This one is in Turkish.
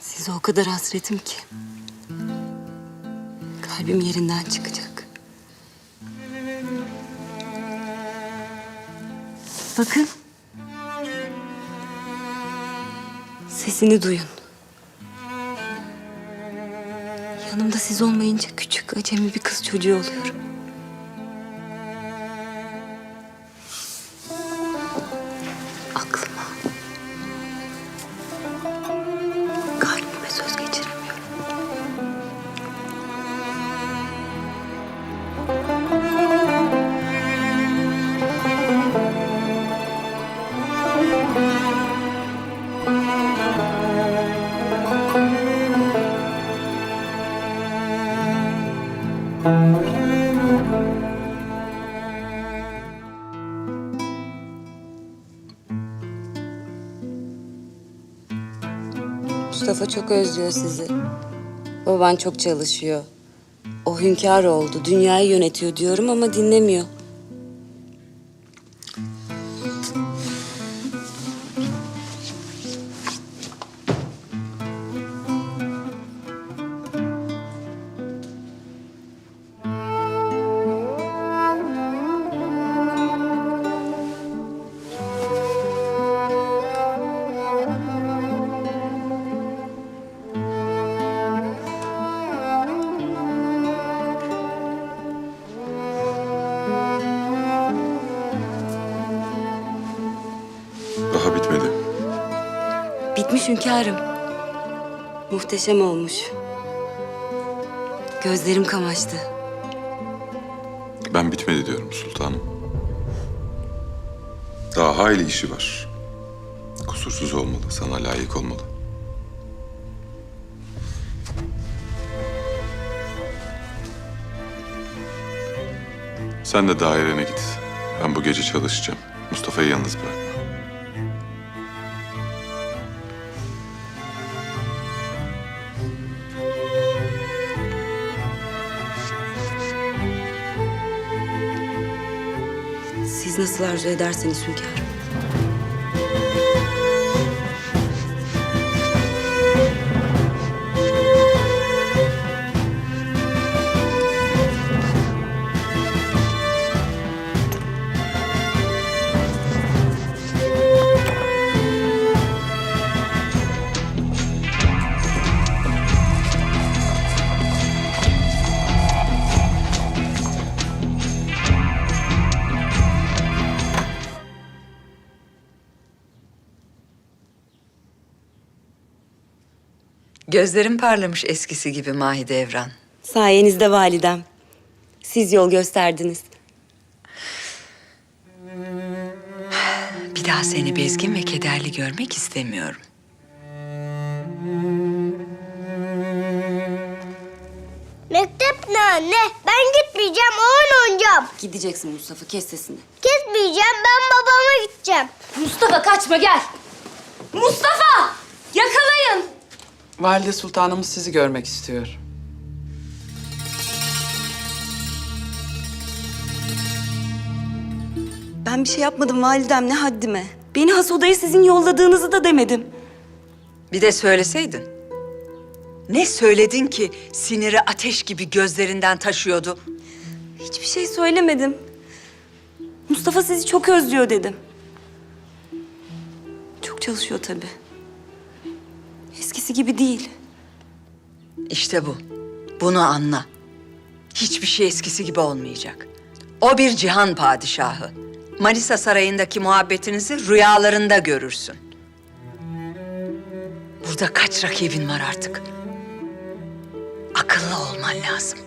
Size o kadar hasretim ki. Kalbim yerinden çıkacak. Bakın. Sesini duyun. Yanımda siz olmayınca küçük acemi bir kız çocuğu oluyorum. Mustafa çok özlüyor sizi. Baban çok çalışıyor. O hünkâr oldu, dünyayı yönetiyor diyorum ama dinlemiyor. Bitmiş hünkârım. Muhteşem olmuş. Gözlerim kamaştı. Ben bitmedi diyorum sultanım. Daha hayli işi var. Kusursuz olmalı, sana layık olmalı. Sen de dairene git. Ben bu gece çalışacağım. Mustafa'yı yalnız bırakma. Nasıl arzu ederseniz hünkârım. Gözlerim parlamış eskisi gibi Mahidevran. Sayenizde validem. Siz yol gösterdiniz. Bir daha seni bezgin ve kederli görmek istemiyorum. Mektep ne anne? Ben gitmeyeceğim, oyun oynayacağım. Gideceksin Mustafa, kes sesini. Gitmeyeceğim, ben babama gideceğim. Mustafa kaçma gel. Mustafa! Yakalayın! Valide Sultanımız sizi görmek istiyor. Ben bir şey yapmadım validem ne haddime. Beni has odaya sizin yolladığınızı da demedim. Bir de söyleseydin. Ne söyledin ki siniri ateş gibi gözlerinden taşıyordu? Hiçbir şey söylemedim. Mustafa sizi çok özlüyor dedim. Çok çalışıyor tabii. Eskisi gibi değil. İşte bu. Bunu anla. Hiçbir şey eskisi gibi olmayacak. O bir cihan padişahı. Manisa Sarayı'ndaki muhabbetinizi rüyalarında görürsün. Burada kaç rakibin var artık? Akıllı olman lazım.